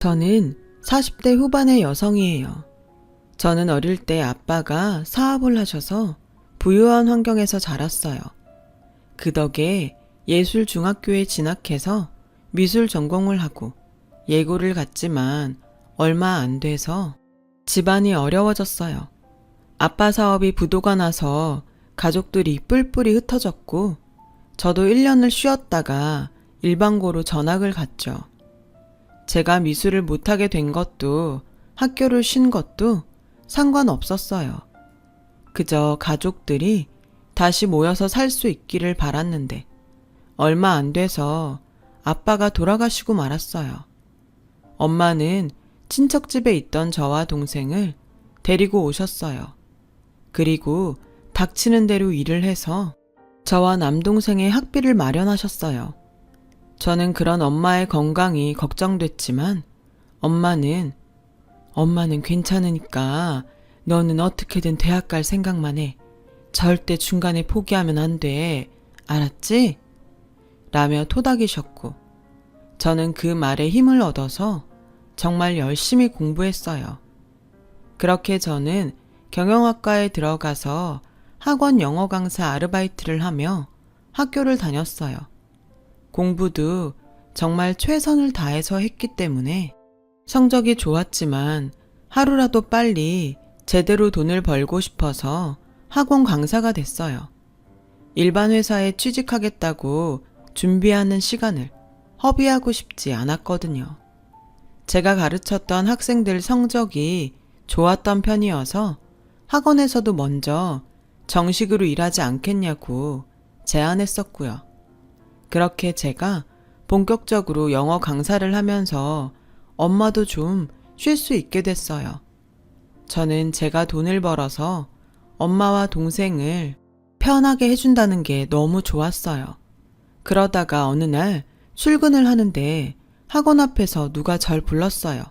저는 40대 후반의 여성이에요. 저는 어릴 때 아빠가 사업을 하셔서 부유한 환경에서 자랐어요. 그 덕에 예술중학교에 진학해서 미술 전공을 하고 예고를 갔지만 얼마 안 돼서 집안이 어려워졌어요. 아빠 사업이 부도가 나서 가족들이 뿔뿔이 흩어졌고 저도 1년을 쉬었다가 일반고로 전학을 갔죠. 제가 미술을 못하게 된 것도 학교를 쉰 것도 상관없었어요. 그저 가족들이 다시 모여서 살 수 있기를 바랐는데 얼마 안 돼서 아빠가 돌아가시고 말았어요. 엄마는 친척집에 있던 저와 동생을 데리고 오셨어요. 그리고 닥치는 대로 일을 해서 저와 남동생의 학비를 마련하셨어요. 저는 그런 엄마의 건강이 걱정됐지만 엄마는 엄마는 괜찮으니까 너는 어떻게든 대학 갈 생각만 해. 절대 중간에 포기하면 안 돼. 알았지? 라며 토닥이셨고 저는 그 말에 힘을 얻어서 정말 열심히 공부했어요. 그렇게 저는 경영학과에 들어가서 학원 영어 강사 아르바이트를 하며 학교를 다녔어요. 공부도 정말 최선을 다해서 했기 때문에 성적이 좋았지만 하루라도 빨리 제대로 돈을 벌고 싶어서 학원 강사가 됐어요. 일반 회사에 취직하겠다고 준비하는 시간을 허비하고 싶지 않았거든요. 제가 가르쳤던 학생들 성적이 좋았던 편이어서 학원에서도 먼저 정식으로 일하지 않겠냐고 제안했었고요. 그렇게 제가 본격적으로 영어 강사를 하면서 엄마도 좀 쉴 수 있게 됐어요. 저는 제가 돈을 벌어서 엄마와 동생을 편하게 해준다는 게 너무 좋았어요. 그러다가 어느 날 출근을 하는데 학원 앞에서 누가 절 불렀어요.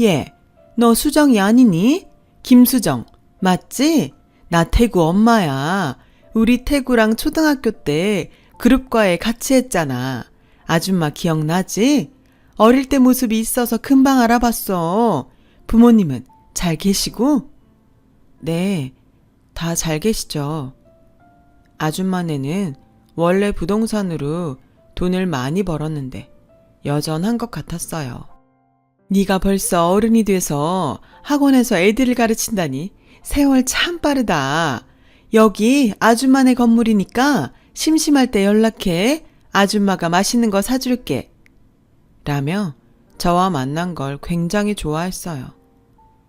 얘, 너 수정이 아니니? 김수정, 맞지? 나 태구 엄마야. 우리 태구랑 초등학교 때 그룹과에 같이 했잖아. 아줌마 기억나지? 어릴 때 모습이 있어서 금방 알아봤어. 부모님은 잘 계시고? 네, 다 잘 계시죠. 아줌마네는 원래 부동산으로 돈을 많이 벌었는데 여전한 것 같았어요. 네가 벌써 어른이 돼서 학원에서 애들을 가르친다니 세월 참 빠르다. 여기 아줌마네 건물이니까 심심할 때 연락해. 아줌마가 맛있는 거 사줄게. 라며 저와 만난 걸 굉장히 좋아했어요.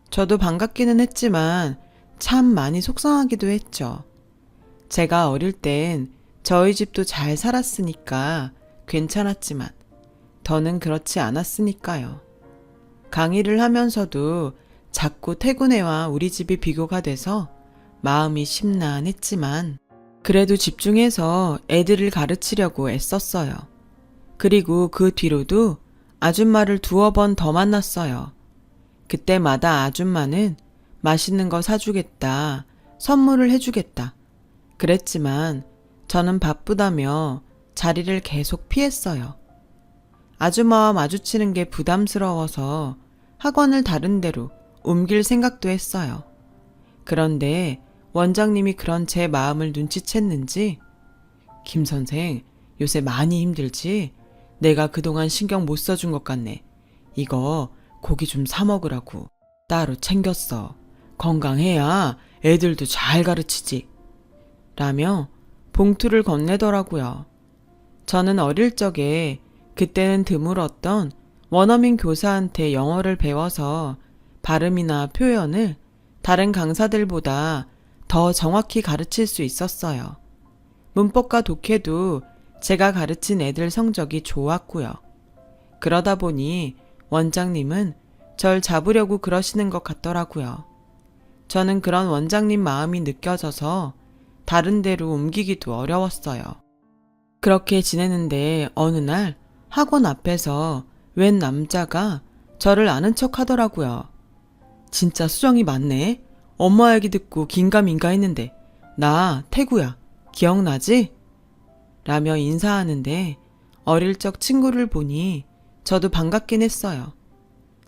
저도 반갑기는 했지만 참 많이 속상하기도 했죠. 제가 어릴 땐 저희 집도 잘 살았으니까 괜찮았지만 더는 그렇지 않았으니까요. 강의를 하면서도 자꾸 퇴근해와 우리 집이 비교가 돼서 마음이 심란했지만 그래도 집중해서 애들을 가르치려고 애썼어요. 그리고 그 뒤로도 아줌마를 두어 번 더 만났어요. 그때마다 아줌마는 맛있는 거 사주겠다, 선물을 해주겠다. 그랬지만 저는 바쁘다며 자리를 계속 피했어요. 아줌마와 마주치는 게 부담스러워서 학원을 다른 데로 옮길 생각도 했어요. 그런데 원장님이 그런 제 마음을 눈치챘는지, 김 선생, 요새 많이 힘들지? 내가 그동안 신경 못 써준 것 같네. 이거 고기 좀 사 먹으라고 따로 챙겼어. 건강해야 애들도 잘 가르치지. 라며 봉투를 건네더라고요. 저는 어릴 적에 그때는 드물었던 원어민 교사한테 영어를 배워서 발음이나 표현을 다른 강사들보다 더 정확히 가르칠 수 있었어요. 문법과 독해도 제가 가르친 애들 성적이 좋았고요. 그러다 보니 원장님은 절 잡으려고 그러시는 것 같더라고요. 저는 그런 원장님 마음이 느껴져서 다른 데로 옮기기도 어려웠어요. 그렇게 지내는데 어느 날 학원 앞에서 웬 남자가 저를 아는 척 하더라고요. 진짜 수정이 맞네. 엄마 얘기 듣고 긴가민가 했는데 나 태구야. 기억나지? 라며 인사하는데 어릴 적 친구를 보니 저도 반갑긴 했어요.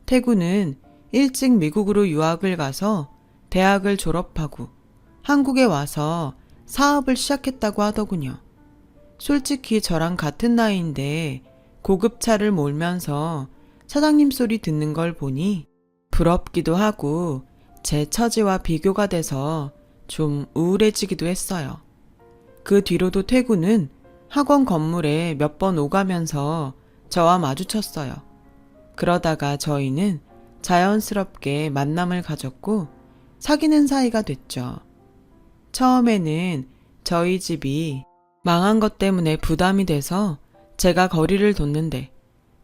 태구는 일찍 미국으로 유학을 가서 대학을 졸업하고 한국에 와서 사업을 시작했다고 하더군요. 솔직히 저랑 같은 나이인데 고급차를 몰면서 사장님 소리 듣는 걸 보니 부럽기도 하고 제 처지와 비교가 돼서 좀 우울해지기도 했어요. 그 뒤로도 태구는 학원 건물에 몇 번 오가면서 저와 마주쳤어요. 그러다가 저희는 자연스럽게 만남을 가졌고 사귀는 사이가 됐죠. 처음에는 저희 집이 망한 것 때문에 부담이 돼서 제가 거리를 뒀는데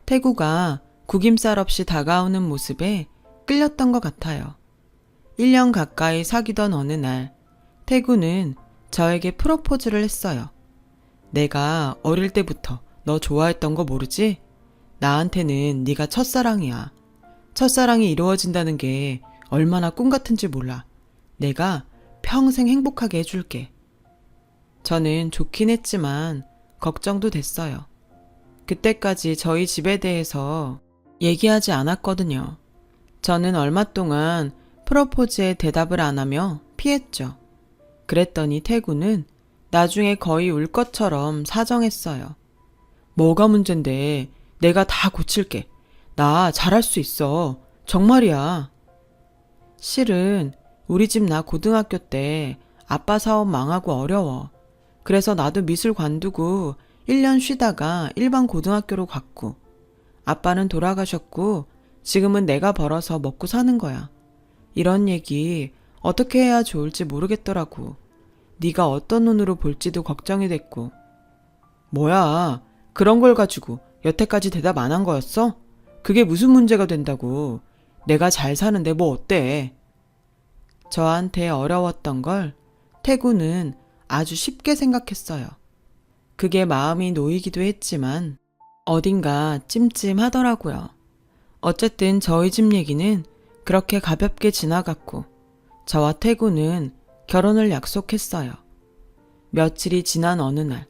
태구가 구김살 없이 다가오는 모습에 끌렸던 것 같아요. 1년 가까이 사귀던 어느 날 태구는 저에게 프로포즈를 했어요. 내가 어릴 때부터 너 좋아했던 거 모르지? 나한테는 네가 첫사랑이야. 첫사랑이 이루어진다는 게 얼마나 꿈 같은지 몰라. 내가 평생 행복하게 해줄게. 저는 좋긴 했지만 걱정도 됐어요. 그때까지 저희 집에 대해서 얘기하지 않았거든요. 저는 얼마 동안 프로포즈에 대답을 안 하며 피했죠. 그랬더니 태구는 나중에 거의 울 것처럼 사정했어요. 뭐가 문제인데 내가 다 고칠게. 나 잘할 수 있어. 정말이야. 실은 우리 집 나 고등학교 때 아빠 사업 망하고 어려워. 그래서 나도 미술 관두고 1년 쉬다가 일반 고등학교로 갔고 아빠는 돌아가셨고 지금은 내가 벌어서 먹고 사는 거야. 이런 얘기 어떻게 해야 좋을지 모르겠더라고. 네가 어떤 눈으로 볼지도 걱정이 됐고. 뭐야? 그런 걸 가지고 여태까지 대답 안 한 거였어? 그게 무슨 문제가 된다고. 내가 잘 사는데 뭐 어때? 저한테 어려웠던 걸 태구는 아주 쉽게 생각했어요. 그게 마음이 놓이기도 했지만 어딘가 찜찜하더라고요. 어쨌든 저희 집 얘기는 그렇게 가볍게 지나갔고 저와 태구는 결혼을 약속했어요. 며칠이 지난 어느 날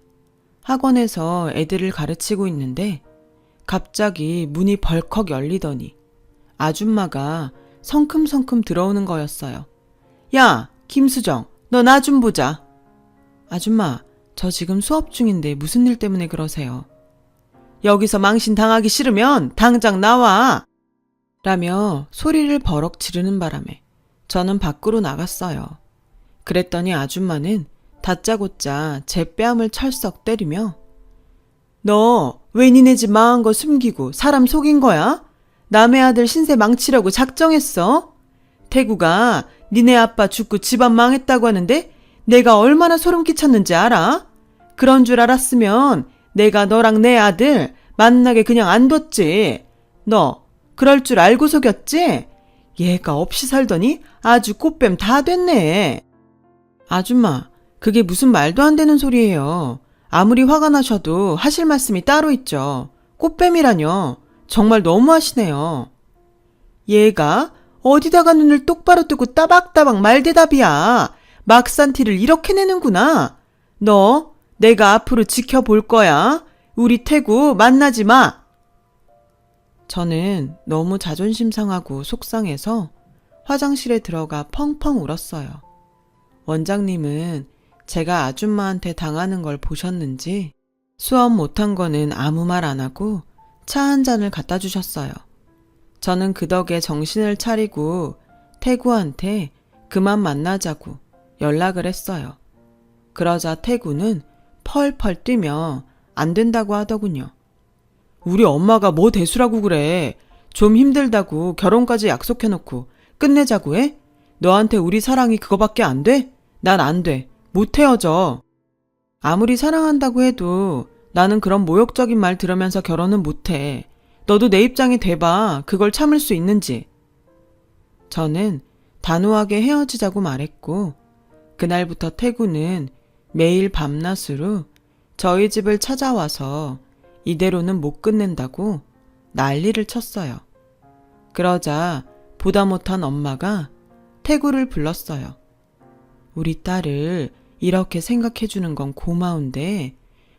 학원에서 애들을 가르치고 있는데 갑자기 문이 벌컥 열리더니 아줌마가 성큼성큼 들어오는 거였어요. 야, 김수정, 너 나 좀 보자. 아줌마, 저 지금 수업 중인데 무슨 일 때문에 그러세요? 여기서 망신 당하기 싫으면 당장 나와! 라며 소리를 버럭 지르는 바람에 저는 밖으로 나갔어요. 그랬더니 아줌마는 다짜고짜 제 뺨을 철썩 때리며 너 왜 니네 집 망한 거 숨기고 사람 속인 거야? 남의 아들 신세 망치려고 작정했어? 태구가 니네 아빠 죽고 집안 망했다고 하는데 내가 얼마나 소름 끼쳤는지 알아? 그런 줄 알았으면 내가 너랑 내 아들 만나게 그냥 안 뒀지. 너 그럴 줄 알고 속였지? 얘가 없이 살더니 아주 꽃뱀 다 됐네. 아줌마, 그게 무슨 말도 안 되는 소리예요. 아무리 화가 나셔도 하실 말씀이 따로 있죠. 꽃뱀이라뇨. 정말 너무하시네요. 얘가 어디다가 눈을 똑바로 뜨고 따박따박 말대답이야. 막산 티를 이렇게 내는구나. 너 내가 앞으로 지켜볼 거야. 우리 태구 만나지 마. 저는 너무 자존심 상하고 속상해서 화장실에 들어가 펑펑 울었어요. 원장님은 제가 아줌마한테 당하는 걸 보셨는지 수업 못한 거는 아무 말 안 하고 차 한 잔을 갖다 주셨어요. 저는 그 덕에 정신을 차리고 태구한테 그만 만나자고 연락을 했어요. 그러자 태구는 펄펄 뛰며 안 된다고 하더군요. 우리 엄마가 뭐 대수라고 그래. 좀 힘들다고 결혼까지 약속해놓고 끝내자고 해? 너한테 우리 사랑이 그거밖에 안 돼? 난 안 돼. 못 헤어져. 아무리 사랑한다고 해도 나는 그런 모욕적인 말 들으면서 결혼은 못 해. 너도 내 입장이 돼봐. 그걸 참을 수 있는지. 저는 단호하게 헤어지자고 말했고, 그날부터 태구는 매일 밤낮으로 저희 집을 찾아와서 이대로는 못 끝낸다고 난리를 쳤어요. 그러자 보다 못한 엄마가 태구를 불렀어요. 우리 딸을 이렇게 생각해주는 건 고마운데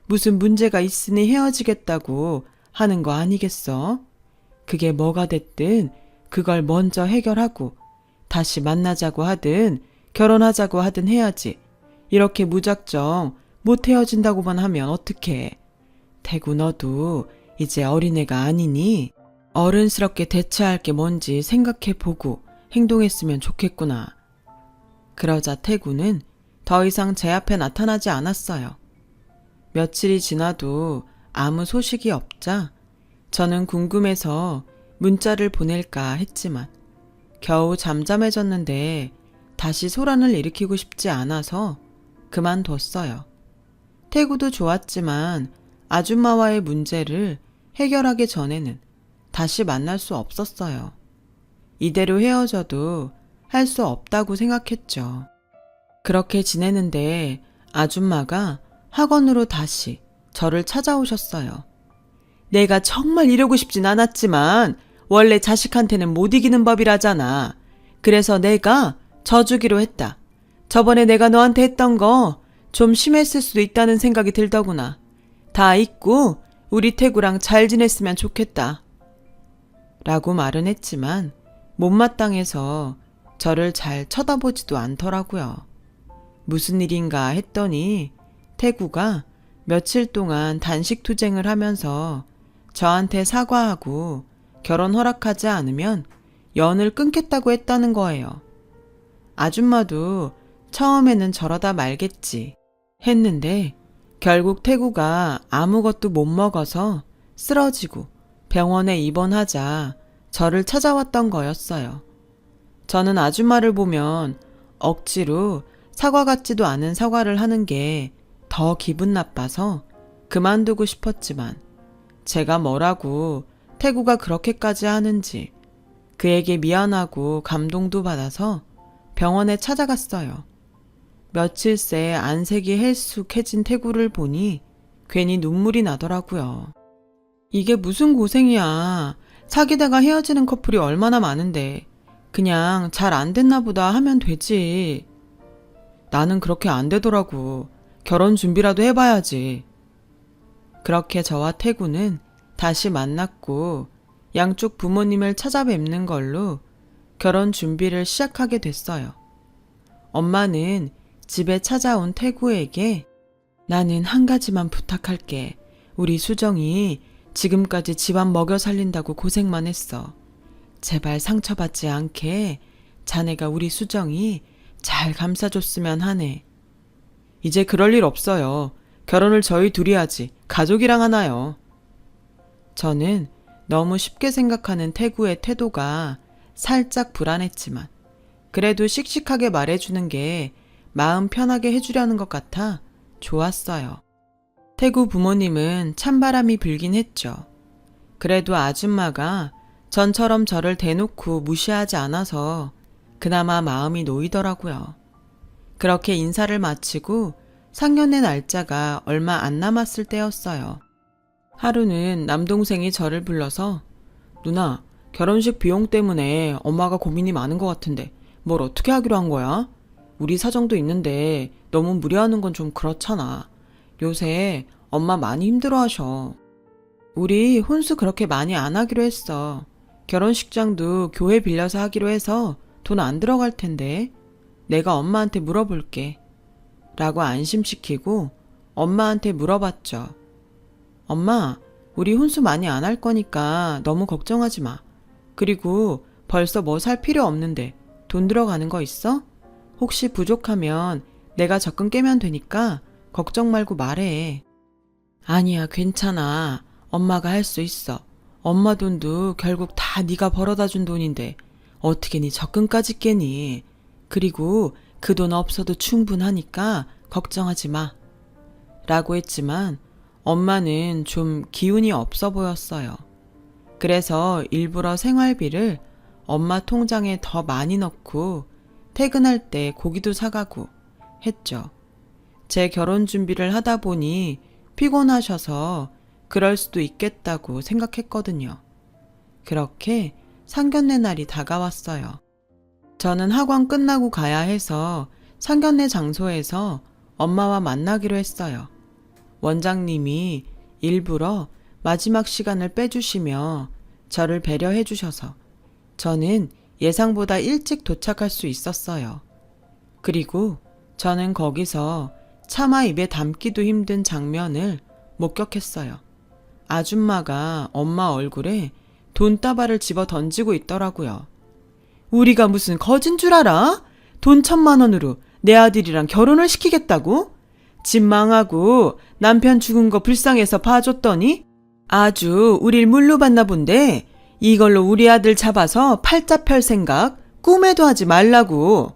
무슨 문제가 있으니 헤어지겠다고 하는 거 아니겠어? 그게 뭐가 됐든 그걸 먼저 해결하고 다시 만나자고 하든 결혼하자고 하든 해야지. 이렇게 무작정 못 헤어진다고만 하면 어떡해. 태구 너도 이제 어린애가 아니니 어른스럽게 대처할 게 뭔지 생각해 보고 행동했으면 좋겠구나. 그러자 태구는 더 이상 제 앞에 나타나지 않았어요. 며칠이 지나도 아무 소식이 없자 저는 궁금해서 문자를 보낼까 했지만 겨우 잠잠해졌는데 다시 소란을 일으키고 싶지 않아서 그만뒀어요. 태구도 좋았지만 아줌마와의 문제를 해결하기 전에는 다시 만날 수 없었어요. 이대로 헤어져도 할 수 없다고 생각했죠. 그렇게 지내는데 아줌마가 학원으로 다시 저를 찾아오셨어요. 내가 정말 이러고 싶진 않았지만 원래 자식한테는 못 이기는 법이라잖아. 그래서 내가 져주기로 했다. 저번에 내가 너한테 했던 거 좀 심했을 수도 있다는 생각이 들더구나. 다 잊고 우리 태구랑 잘 지냈으면 좋겠다. 라고 말은 했지만 못마땅해서 저를 잘 쳐다보지도 않더라고요. 무슨 일인가 했더니 태구가 며칠 동안 단식 투쟁을 하면서 저한테 사과하고 결혼 허락하지 않으면 연을 끊겠다고 했다는 거예요. 아줌마도 처음에는 저러다 말겠지 했는데 결국 태구가 아무것도 못 먹어서 쓰러지고 병원에 입원하자 저를 찾아왔던 거였어요. 저는 아줌마를 보면 억지로 사과 같지도 않은 사과를 하는 게 더 기분 나빠서 그만두고 싶었지만 제가 뭐라고 태구가 그렇게까지 하는지 그에게 미안하고 감동도 받아서 병원에 찾아갔어요. 며칠 새 안색이 헬쑥해진 태구를 보니 괜히 눈물이 나더라고요. 이게 무슨 고생이야. 사귀다가 헤어지는 커플이 얼마나 많은데. 그냥 잘 안 됐나 보다 하면 되지. 나는 그렇게 안 되더라고. 결혼 준비라도 해봐야지. 그렇게 저와 태구는 다시 만났고 양쪽 부모님을 찾아뵙는 걸로 결혼 준비를 시작하게 됐어요. 엄마는 집에 찾아온 태구에게 나는 한 가지만 부탁할게. 우리 수정이 지금까지 집안 먹여 살린다고 고생만 했어. 제발 상처받지 않게 자네가 우리 수정이 잘 감싸줬으면 하네. 이제 그럴 일 없어요. 결혼을 저희 둘이 하지. 가족이랑 하나요. 저는 너무 쉽게 생각하는 태구의 태도가 살짝 불안했지만 그래도 씩씩하게 말해주는 게 마음 편하게 해주려는 것 같아 좋았어요. 태구 부모님은 찬바람이 불긴 했죠. 그래도 아줌마가 전처럼 저를 대놓고 무시하지 않아서 그나마 마음이 놓이더라고요. 그렇게 인사를 마치고 상견례 날짜가 얼마 안 남았을 때였어요. 하루는 남동생이 저를 불러서 누나, 결혼식 비용 때문에 엄마가 고민이 많은 것 같은데 뭘 어떻게 하기로 한 거야? 우리 사정도 있는데 너무 무리하는 건 좀 그렇잖아. 요새 엄마 많이 힘들어 하셔. 우리 혼수 그렇게 많이 안 하기로 했어. 결혼식장도 교회 빌려서 하기로 해서 돈 안 들어갈 텐데. 내가 엄마한테 물어볼게. 라고 안심시키고 엄마한테 물어봤죠. 엄마, 우리 혼수 많이 안 할 거니까 너무 걱정하지 마. 그리고 벌써 뭐 살 필요 없는데 돈 들어가는 거 있어? 혹시 부족하면 내가 적금 깨면 되니까 걱정 말고 말해. 아니야, 괜찮아. 엄마가 할 수 있어. 엄마 돈도 결국 다 네가 벌어다 준 돈인데 어떻게 네 적금까지 깨니? 그리고 그 돈 없어도 충분하니까 걱정하지 마. 라고 했지만 엄마는 좀 기운이 없어 보였어요. 그래서 일부러 생활비를 엄마 통장에 더 많이 넣고 퇴근할 때 고기도 사가고 했죠. 제 결혼 준비를 하다 보니 피곤하셔서 그럴 수도 있겠다고 생각했거든요. 그렇게 상견례 날이 다가왔어요. 저는 학원 끝나고 가야 해서 상견례 장소에서 엄마와 만나기로 했어요. 원장님이 일부러 마지막 시간을 빼주시며 저를 배려해 주셔서 저는 예상보다 일찍 도착할 수 있었어요. 그리고 저는 거기서 차마 입에 담기도 힘든 장면을 목격했어요. 아줌마가 엄마 얼굴에 돈다발을 집어 던지고 있더라고요. 우리가 무슨 거진 줄 알아? 돈 천만 원으로 내 아들이랑 결혼을 시키겠다고? 집 망하고 남편 죽은 거 불쌍해서 봐줬더니 아주 우릴 물로 봤나 본데 이걸로 우리 아들 잡아서 팔자 펼 생각 꿈에도 하지 말라고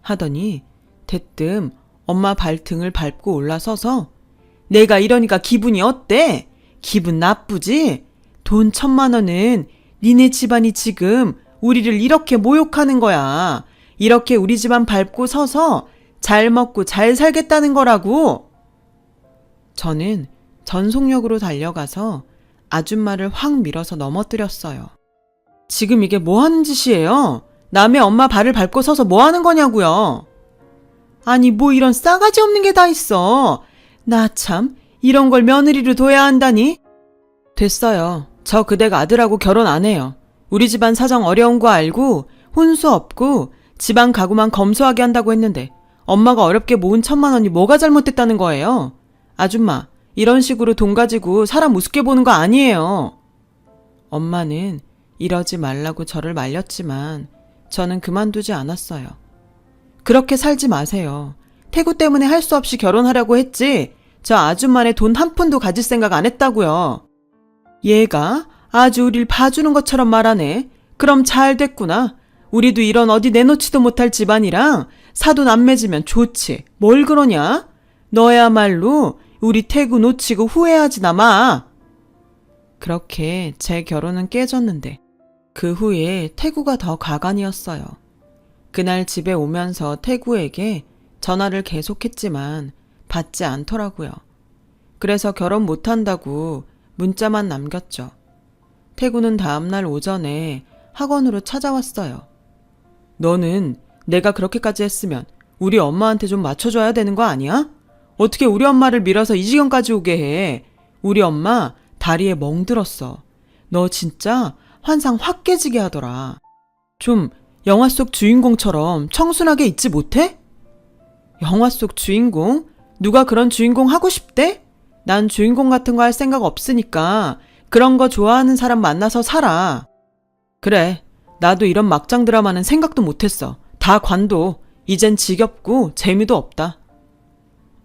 하더니 대뜸 엄마 발등을 밟고 올라서서 내가 이러니까 기분이 어때? 기분 나쁘지? 돈 천만 원은 니네 집안이 지금 우리를 이렇게 모욕하는 거야. 이렇게 우리 집안 밟고 서서 잘 먹고 잘 살겠다는 거라고. 저는 전속력으로 달려가서 아줌마를 확 밀어서 넘어뜨렸어요. 지금 이게 뭐 하는 짓이에요? 남의 엄마 발을 밟고 서서 뭐 하는 거냐고요? 아니, 뭐 이런 싸가지 없는 게 다 있어. 나 참, 이런 걸 며느리로 둬야 한다니? 됐어요. 저 그대가 아들하고 결혼 안 해요. 우리 집안 사정 어려운 거 알고 혼수 없고 집안 가구만 검소하게 한다고 했는데 엄마가 어렵게 모은 천만 원이 뭐가 잘못됐다는 거예요? 아줌마, 이런 식으로 돈 가지고 사람 우습게 보는 거 아니에요. 엄마는 이러지 말라고 저를 말렸지만 저는 그만두지 않았어요. 그렇게 살지 마세요. 태구 때문에 할 수 없이 결혼하려고 했지. 저 아줌마네 돈 한 푼도 가질 생각 안 했다고요. 얘가 아주 우릴 봐주는 것처럼 말하네. 그럼 잘 됐구나. 우리도 이런 어디 내놓지도 못할 집안이랑 사돈 안 맺으면 좋지. 뭘 그러냐? 너야말로 우리 태구 놓치고 후회하지나 마. 그렇게 제 결혼은 깨졌는데 그 후에 태구가 더 가관이었어요. 그날 집에 오면서 태구에게 전화를 계속했지만 받지 않더라고요. 그래서 결혼 못한다고 문자만 남겼죠. 태구는 다음날 오전에 학원으로 찾아왔어요. 너는 내가 그렇게까지 했으면 우리 엄마한테 좀 맞춰줘야 되는 거 아니야? 어떻게 우리 엄마를 밀어서 이 지경까지 오게 해? 우리 엄마 다리에 멍들었어. 너 진짜 환상 확 깨지게 하더라. 좀 영화 속 주인공처럼 청순하게 있지 못해? 영화 속 주인공? 누가 그런 주인공 하고 싶대? 난 주인공 같은 거 할 생각 없으니까 그런 거 좋아하는 사람 만나서 살아. 그래. 나도 이런 막장 드라마는 생각도 못했어. 다 관도. 이젠 지겹고 재미도 없다.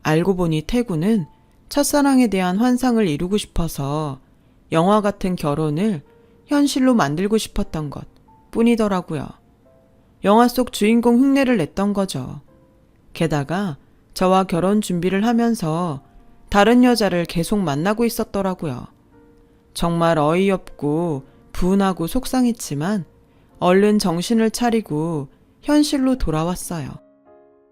알고 보니 태구는 첫사랑에 대한 환상을 이루고 싶어서 영화 같은 결혼을 현실로 만들고 싶었던 것 뿐이더라고요. 영화 속 주인공 흉내를 냈던 거죠. 게다가 저와 결혼 준비를 하면서 다른 여자를 계속 만나고 있었더라고요. 정말 어이없고 분하고 속상했지만 얼른 정신을 차리고 현실로 돌아왔어요.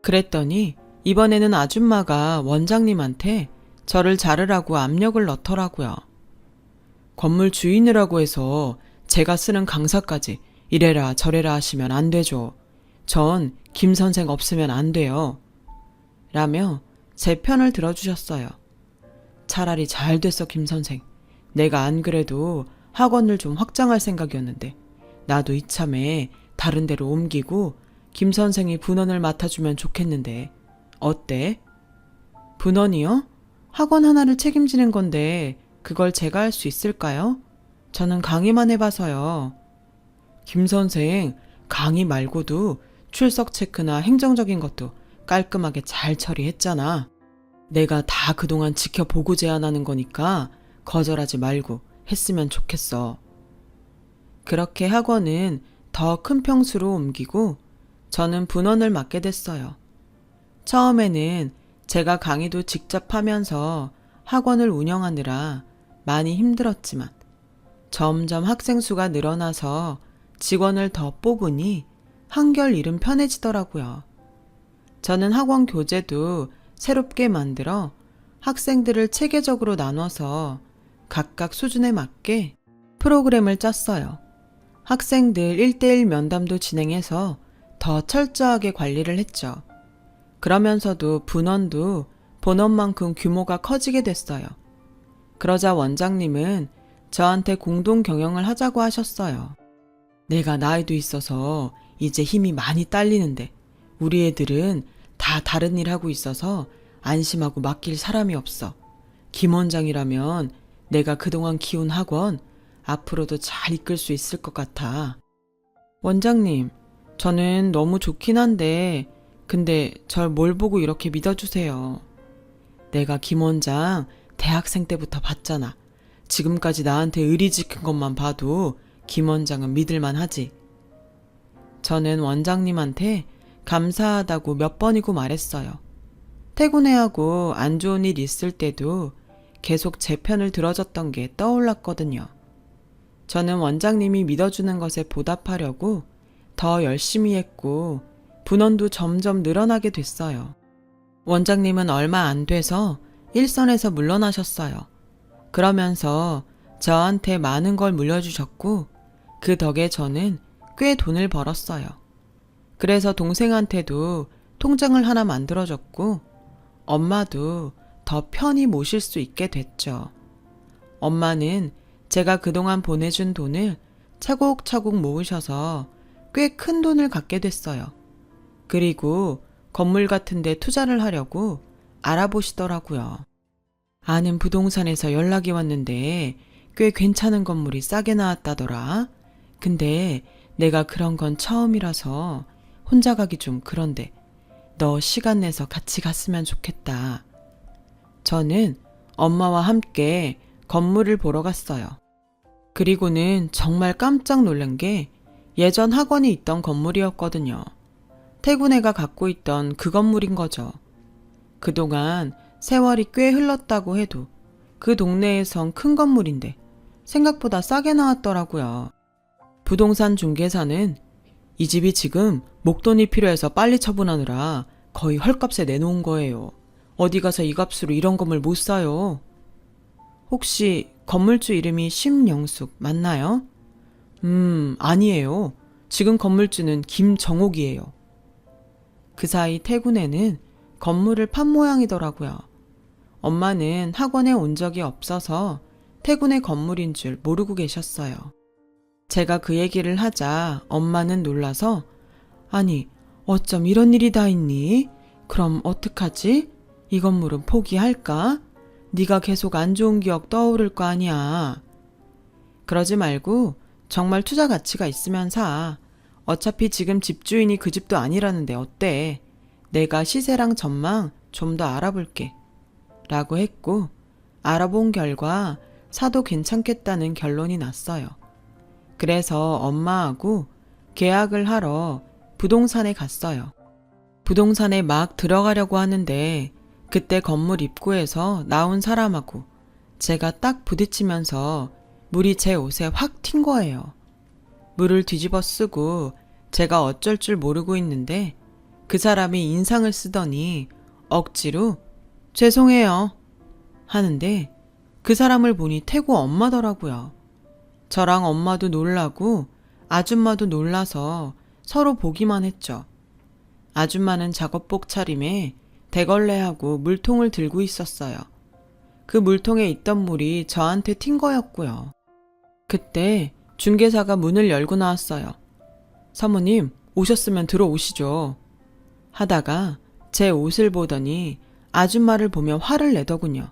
그랬더니 이번에는 아줌마가 원장님한테 저를 자르라고 압력을 넣더라고요. 건물 주인이라고 해서 제가 쓰는 강사까지 이래라 저래라 하시면 안 되죠. 전 김 선생 없으면 안 돼요. 라며 제 편을 들어주셨어요. 차라리 잘 됐어, 김 선생. 내가 안 그래도 학원을 좀 확장할 생각이었는데, 나도 이참에 다른 데로 옮기고, 김 선생이 분원을 맡아주면 좋겠는데, 어때? 분원이요? 학원 하나를 책임지는 건데, 그걸 제가 할 수 있을까요? 저는 강의만 해봐서요. 김 선생, 강의 말고도 출석 체크나 행정적인 것도 깔끔하게 잘 처리했잖아. 내가 다 그동안 지켜보고 제안하는 거니까 거절하지 말고 했으면 좋겠어. 그렇게 학원은 더 큰 평수로 옮기고 저는 분원을 맡게 됐어요. 처음에는 제가 강의도 직접 하면서 학원을 운영하느라 많이 힘들었지만 점점 학생 수가 늘어나서 직원을 더 뽑으니 한결 일은 편해지더라고요. 저는 학원 교재도 새롭게 만들어 학생들을 체계적으로 나눠서 각각 수준에 맞게 프로그램을 짰어요. 학생들 1대1 면담도 진행해서 더 철저하게 관리를 했죠. 그러면서도 분원도 본원만큼 규모가 커지게 됐어요. 그러자 원장님은 저한테 공동 경영을 하자고 하셨어요. 내가 나이도 있어서 이제 힘이 많이 딸리는데 우리 애들은 다 다른 일 하고 있어서 안심하고 맡길 사람이 없어. 김 원장이라면 내가 그동안 키운 학원 앞으로도 잘 이끌 수 있을 것 같아. 원장님, 저는 너무 좋긴 한데, 근데 절 뭘 보고 이렇게 믿어주세요. 내가 김 원장 대학생 때부터 봤잖아. 지금까지 나한테 의리 지킨 것만 봐도 김 원장은 믿을만 하지. 저는 원장님한테 감사하다고 몇 번이고 말했어요. 퇴근해하고 안 좋은 일 있을 때도 계속 제 편을 들어줬던 게 떠올랐거든요. 저는 원장님이 믿어주는 것에 보답하려고 더 열심히 했고 분원도 점점 늘어나게 됐어요. 원장님은 얼마 안 돼서 일선에서 물러나셨어요. 그러면서 저한테 많은 걸 물려주셨고 그 덕에 저는 꽤 돈을 벌었어요. 그래서 동생한테도 통장을 하나 만들어줬고 엄마도 더 편히 모실 수 있게 됐죠. 엄마는 제가 그동안 보내준 돈을 차곡차곡 모으셔서 꽤 큰 돈을 갖게 됐어요. 그리고 건물 같은 데 투자를 하려고 알아보시더라고요. 아는 부동산에서 연락이 왔는데 꽤 괜찮은 건물이 싸게 나왔다더라. 근데 내가 그런 건 처음이라서 혼자 가기 좀 그런데 너 시간 내서 같이 갔으면 좋겠다. 저는 엄마와 함께 건물을 보러 갔어요. 그리고는 정말 깜짝 놀란 게 예전 학원이 있던 건물이었거든요. 태군애가 갖고 있던 그 건물인 거죠. 그동안 세월이 꽤 흘렀다고 해도 그 동네에선 큰 건물인데 생각보다 싸게 나왔더라고요. 부동산 중개사는 이 집이 지금 목돈이 필요해서 빨리 처분하느라 거의 헐값에 내놓은 거예요. 어디 가서 이 값으로 이런 건물 못 사요. 혹시 건물주 이름이 심영숙 맞나요? 음, 아니에요. 지금 건물주는 김정옥이에요. 그 사이 태군에는 건물을 판 모양이더라고요. 엄마는 학원에 온 적이 없어서 태군의 건물인 줄 모르고 계셨어요. 제가 그 얘기를 하자 엄마는 놀라서 아니 어쩜 이런 일이 다 있니? 그럼 어떡하지? 이 건물은 포기할까? 네가 계속 안 좋은 기억 떠오를 거 아니야. 그러지 말고 정말 투자 가치가 있으면 사. 어차피 지금 집주인이 그 집도 아니라는데 어때? 내가 시세랑 전망 좀 더 알아볼게. 라고 했고, 알아본 결과 사도 괜찮겠다는 결론이 났어요. 그래서 엄마하고 계약을 하러 부동산에 갔어요. 부동산에 막 들어가려고 하는데 그때 건물 입구에서 나온 사람하고 제가 딱 부딪히면서 물이 제 옷에 확 튄 거예요. 물을 뒤집어 쓰고 제가 어쩔 줄 모르고 있는데 그 사람이 인상을 쓰더니 억지로 죄송해요 하는데 그 사람을 보니 태구 엄마더라고요. 저랑 엄마도 놀라고 아줌마도 놀라서 서로 보기만 했죠. 아줌마는 작업복 차림에 대걸레하고 물통을 들고 있었어요. 그 물통에 있던 물이 저한테 튄 거였고요. 그때 중개사가 문을 열고 나왔어요. 사모님, 오셨으면 들어오시죠. 하다가 제 옷을 보더니 아줌마를 보며 화를 내더군요.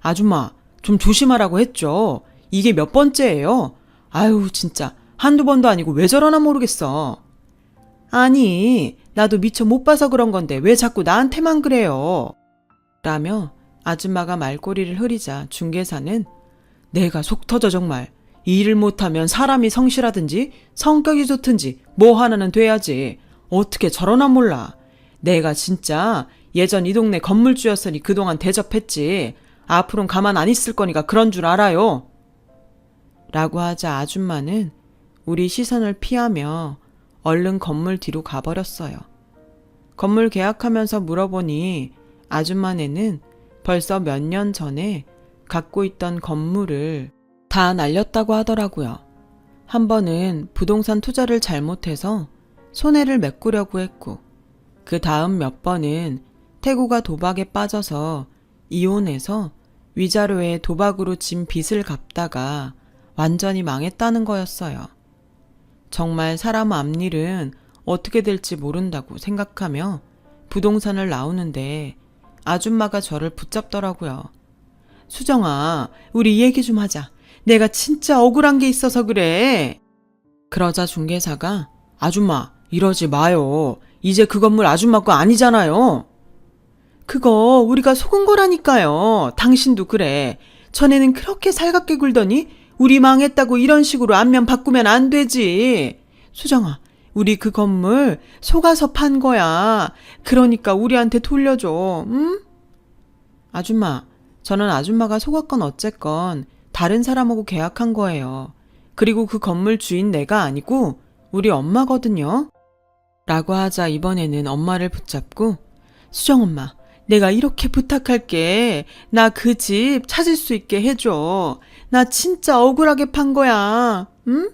아줌마, 좀 조심하라고 했죠. 이게 몇 번째예요? 아유, 진짜. 한두 번도 아니고 왜 저러나 모르겠어. 아니, 나도 미처 못 봐서 그런 건데 왜 자꾸 나한테만 그래요? 라며 아줌마가 말꼬리를 흐리자 중개사는 내가 속 터져 정말. 이 일을 못하면 사람이 성실하든지 성격이 좋든지 뭐 하나는 돼야지. 어떻게 저러나 몰라. 내가 진짜 예전 이 동네 건물주였으니 그동안 대접했지. 앞으론 가만 안 있을 거니까 그런 줄 알아요. 라고 하자 아줌마는 우리 시선을 피하며 얼른 건물 뒤로 가버렸어요. 건물 계약하면서 물어보니 아줌마네는 벌써 몇 년 전에 갖고 있던 건물을 다 날렸다고 하더라고요. 한 번은 부동산 투자를 잘못해서 손해를 메꾸려고 했고, 그 다음 몇 번은 태구가 도박에 빠져서 이혼해서 위자료에 도박으로 진 빚을 갚다가 완전히 망했다는 거였어요. 정말 사람 앞일은 어떻게 될지 모른다고 생각하며 부동산을 나오는데 아줌마가 저를 붙잡더라고요. 수정아, 우리 이 얘기 좀 하자. 내가 진짜 억울한 게 있어서 그래. 그러자 중개사가 아줌마, 이러지 마요. 이제 그 건물 아줌마 거 아니잖아요. 그거 우리가 속은 거라니까요. 당신도 그래. 전에는 그렇게 살갑게 굴더니 우리 망했다고 이런 식으로 안면 바꾸면 안 되지. 수정아, 우리 그 건물 속아서 판 거야. 그러니까 우리한테 돌려줘. 응? 아줌마, 저는 아줌마가 속았건 어쨌건 다른 사람하고 계약한 거예요. 그리고 그 건물 주인 내가 아니고 우리 엄마거든요. 라고 하자 이번에는 엄마를 붙잡고 수정 엄마, 내가 이렇게 부탁할게. 나 그 집 찾을 수 있게 해줘. 나 진짜 억울하게 판 거야. 응?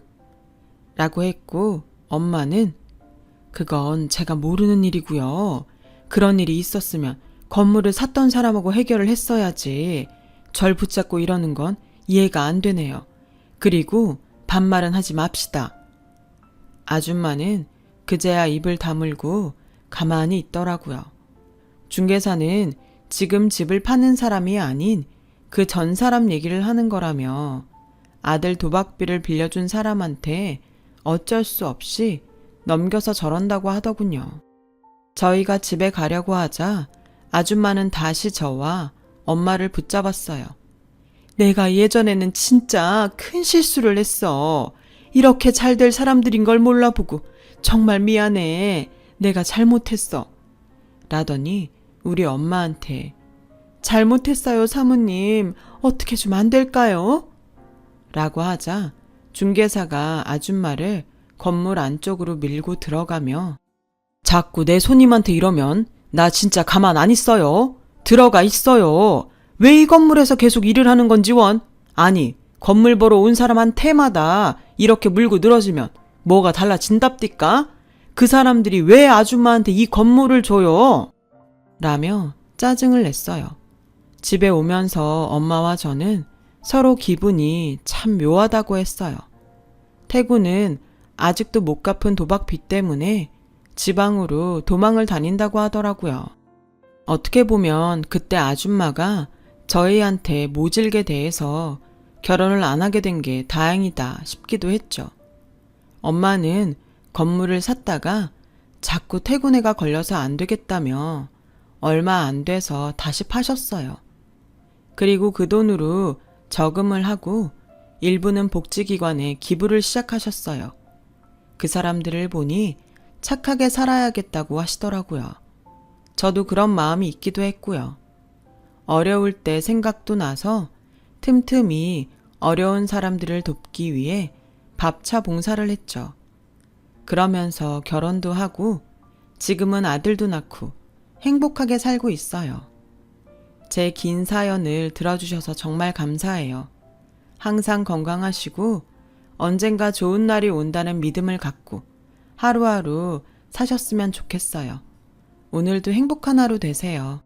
라고 했고 엄마는 그건 제가 모르는 일이고요. 그런 일이 있었으면 건물을 샀던 사람하고 해결을 했어야지. 절 붙잡고 이러는 건 이해가 안 되네요. 그리고 반말은 하지 맙시다. 아줌마는 그제야 입을 다물고 가만히 있더라고요. 중개사는 지금 집을 파는 사람이 아닌 그 전 사람 얘기를 하는 거라며 아들 도박비를 빌려준 사람한테 어쩔 수 없이 넘겨서 저런다고 하더군요. 저희가 집에 가려고 하자 아줌마는 다시 저와 엄마를 붙잡았어요. 내가 예전에는 진짜 큰 실수를 했어. 이렇게 잘 될 사람들인 걸 몰라보고 정말 미안해. 내가 잘못했어. 라더니 우리 엄마한테 잘못했어요, 사모님. 어떻게 좀 안 될까요? 라고 하자 중개사가 아줌마를 건물 안쪽으로 밀고 들어가며 자꾸 내 손님한테 이러면 나 진짜 가만 안 있어요. 들어가 있어요. 왜 이 건물에서 계속 일을 하는 건지 원? 아니, 건물 보러 온 사람한테마다 이렇게 물고 늘어지면 뭐가 달라진답디까? 그 사람들이 왜 아줌마한테 이 건물을 줘요? 라며 짜증을 냈어요. 집에 오면서 엄마와 저는 서로 기분이 참 묘하다고 했어요. 태구는 아직도 못 갚은 도박비 때문에 지방으로 도망을 다닌다고 하더라고요. 어떻게 보면 그때 아줌마가 저희한테 모질게 대해서 결혼을 안 하게 된 게 다행이다 싶기도 했죠. 엄마는 건물을 샀다가 자꾸 태군애가 걸려서 안 되겠다며 얼마 안 돼서 다시 파셨어요. 그리고 그 돈으로 저금을 하고 일부는 복지기관에 기부를 시작하셨어요. 그 사람들을 보니 착하게 살아야겠다고 하시더라고요. 저도 그런 마음이 있기도 했고요. 어려울 때 생각도 나서 틈틈이 어려운 사람들을 돕기 위해 밥차 봉사를 했죠. 그러면서 결혼도 하고 지금은 아들도 낳고 행복하게 살고 있어요. 제 긴 사연을 들어주셔서 정말 감사해요. 항상 건강하시고 언젠가 좋은 날이 온다는 믿음을 갖고 하루하루 사셨으면 좋겠어요. 오늘도 행복한 하루 되세요.